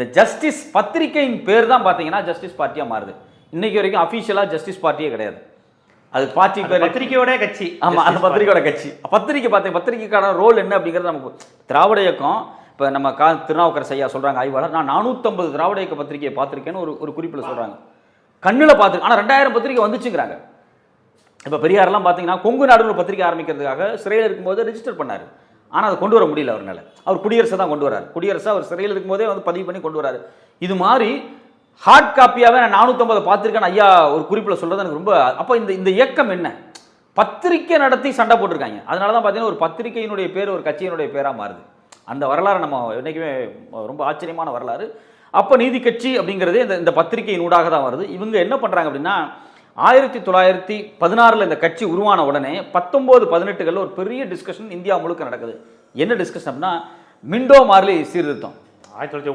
இந்த ஜஸ்டிஸ் பத்திரிகையின் பேர் தான் பார்த்தீங்கன்னா ஜஸ்டிஸ் பார்ட்டியாக மாறுது. இன்னைக்கு வரைக்கும் அஃபீஷியலாக ஜஸ்டிஸ் பார்ட்டியே கிடையாது. அது பார்ட்டி பேர் பத்திரிக்கையோட கட்சி. ஆமா அந்த பத்திரிக்கையோட கட்சி. பத்திரிக்கை பார்த்து பத்திரிக்கைக்கான ரோல் என்ன அப்படிங்கிறது நமக்கு திராவிட இயக்கம் இப்போ நம்ம கா திருநாவுக்கரசு ஐயா சொல்றாங்க ஆய்வாளர். நான் நானூற்றம்பது திராவிட இயக்க பத்திரிகையை பார்த்திருக்கேன்னு ஒரு ஒரு குறிப்பில் சொல்றாங்க. கண்ணில் பார்த்து ஆனால் ரெண்டாயிரம் பத்திரிக்கை வந்துச்சுங்கிறாங்க. இப்போ பெரியாரெல்லாம் பார்த்தீங்கன்னா கொங்கு நாடுன்னு ஒரு பத்திரிக்கை ஆரம்பிக்கிறதுக்காக சிறையில் இருக்கும்போது ரெஜிஸ்டர் பண்ணார். ஆனால் அதை கொண்டு வர முடியல அவர்னால. அவர் குடியரசை தான் கொண்டு வரார் குடியரசு அவர் சிறையில் இருக்கும்போதே வந்து பதிவு பண்ணி கொண்டு வராரு இது மாதிரி ஹார்ட் காப்பியாகவே நான் நானூற்றம்பது பார்த்துருக்கேன் ஐயா ஒரு குறிப்பில் சொல்கிறது எனக்கு ரொம்ப அப்போ இந்த இந்த இயக்கம் என்ன? பத்திரிக்கை நடத்தி சண்டை போட்டிருக்காங்க. அதனால தான் பார்த்தீங்கன்னா ஒரு பத்திரிகையினுடைய பேர் ஒரு கட்சியினுடைய பேராக மாறுது. அந்த வரலாறு நம்ம என்றைக்குமே ரொம்ப ஆச்சரியமான வரலாறு. அப்போ நீதி கட்சி அப்படிங்கிறதே இந்த இந்த பத்திரிகையின் ஊடாக தான் வருது. இவங்க என்ன பண்ணுறாங்க அப்படின்னா ஆயிரத்தி தொள்ளாயிரத்தி பதினாறில் இந்த கட்சி உருவான உடனே பத்தொம்போது பதினெட்டுகளில் ஒரு பெரிய டிஸ்கஷன் இந்தியா முழுக்க நடக்குது. என்ன டிஸ்கஷன் அப்படின்னா மிண்டோ மார்லி சீர்திருத்தம். ஆயிரத்தி தொள்ளாயிரத்தி